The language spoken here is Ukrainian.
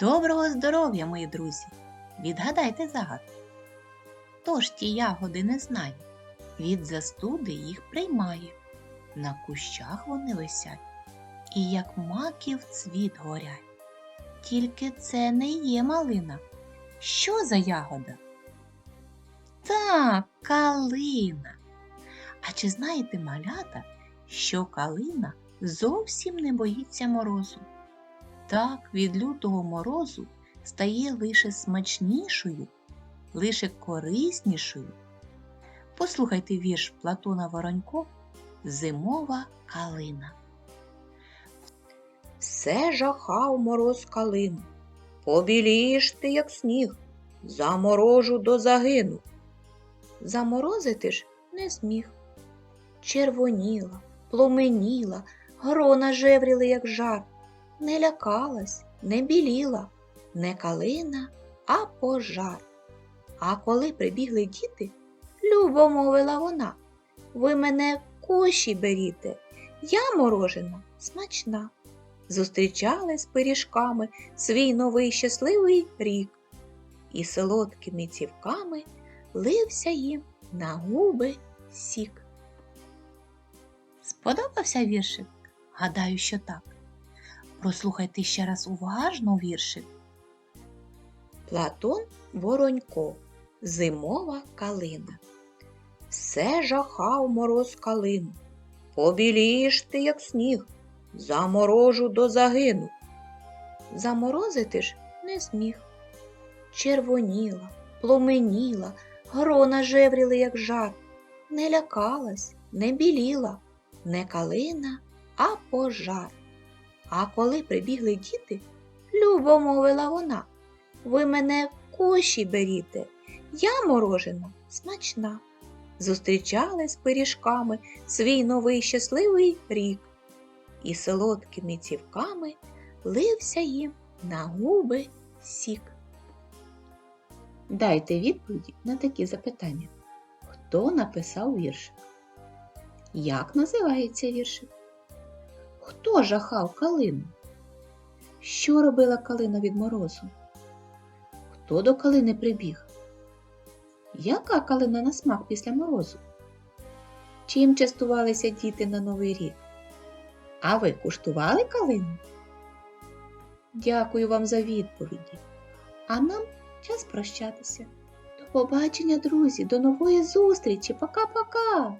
Доброго здоров'я, мої друзі! Відгадайте загадку. Тож ті ягоди не знає, від застуди їх приймає. На кущах вони висять, і як маків цвіт горять. Тільки це не є малина. Що за ягода? Так, калина. А чи знаєте, малята, що калина зовсім не боїться морозу? Так від лютого морозу стає лише смачнішою, лише кориснішою. Послухайте вірш Платона Воронько Зимова калина. Все жахав мороз калину. Побілієш ти, як сніг, заморожу до загину. Заморозити ж не зміг. Червоніла, пломеніла, грона жевріли, як жар. Не лякалась, не біліла, не калина, а пожар. А коли прибігли діти, любо мовила вона, ви мене в коші беріте, я морожена смачна зустрічали з пиріжками свій новий щасливий рік, і солодкими цівками лився їм на губи сік. Сподобався віршик? Гадаю, що так. Прослухайте ще раз уважно віршик. Платон Воронько Зимова калина. Все жахав мороз калину. Побілієш ти, як сніг, заморожу до загину. Заморозити ж не зміг. Червоніла, пломеніла, грона жевріли, як жар. Не лякалась, не біліла, не калина, а пожар. А коли прибігли діти, любо мовила вона, ви мене в коші беріте, я морожена смачна. Зустрічали з пиріжками свій новий щасливий рік, і солодкими цівками лився їм на губи сік. Дайте відповіді на такі запитання. Хто написав віршик? Як називається віршик? Хто жахав калину? Що робила калина від морозу? Хто до калини прибіг? Яка калина на смак після морозу? Чим частувалися діти на Новий рік? А ви куштували калину? Дякую вам за відповіді. А нам час прощатися. До побачення, друзі, до нової зустрічі. Пока-пока!